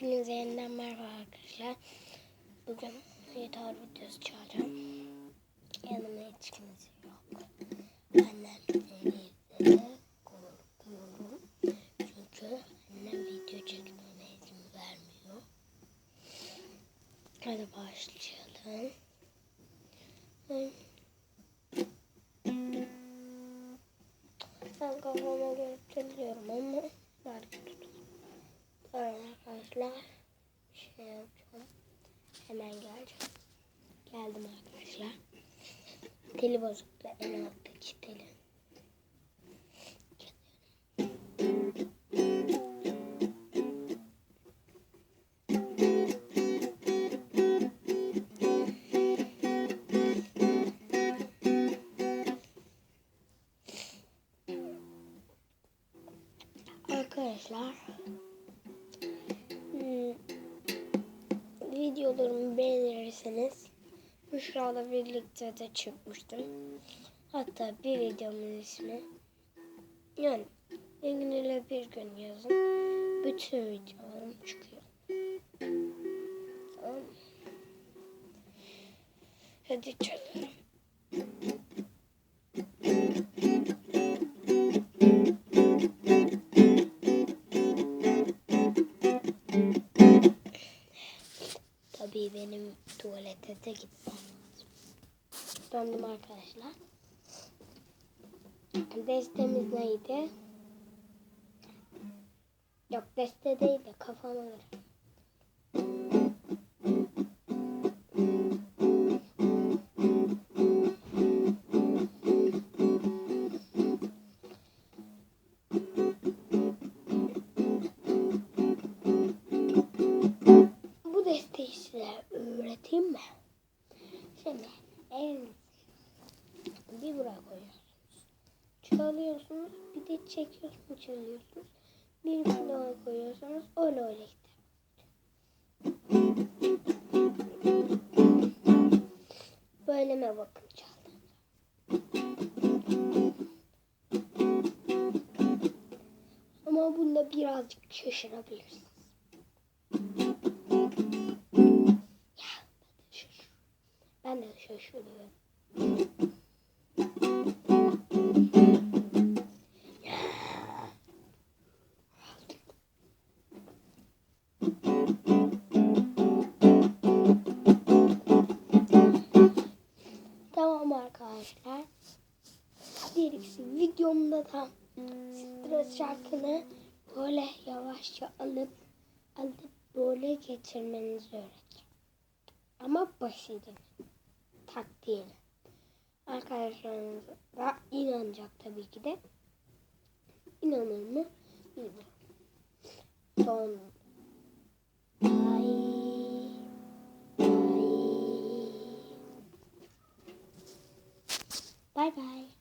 Hepinize yeniden merhaba arkadaşlar. Bugün gitar videosu çağıracağım. Yanıma hiç kimse yok. Annem izledi. Korkuyorum. Çünkü annem video çekmeme izin vermiyor. Hadi başlayalım. Ben kafama geliyorum ama belki tutar. Arkadaşlar. Bir şey yapacağım. Hemen geleceğim. Geldim arkadaşlar. Teli bozuktu. En alttaki teli. Arkadaşlar videolarımı beğenirseniz Büşra'la birlikte de çıkmıştım. Hatta bir videomun ismi yani Engin ile bir gün yazın. Bütün videolarım çıkıyor. Hadi çalalım. Tabii benim tuvalete de gitmem lazım. Döndüm arkadaşlar. Destemiz neydi? Yok deste değil de kafama göre. Öğreteyim mi? Şimdi en bir buraya koyuyorsunuz. Çalıyorsunuz. Bir de çekiyorsunuz çalıyorsunuz. Bir kulağa koyuyorsunuz. Öyle öyle gider. Böyle mi bakın çaldım. Ama bunda birazcık şaşırabilirsiniz. Ben de şaşırıyorum. Tamam arkadaşlar. Bir ikisi videomda da stres şarkını böyle yavaşça alıp alıp böyle getirmenizi öğreteceğim. Ama basitini, taktiğini. Arkadaşlarınız da inanacak tabii ki de. İnanır mı? Bilmiyorum. Son. Ay. Bye bye.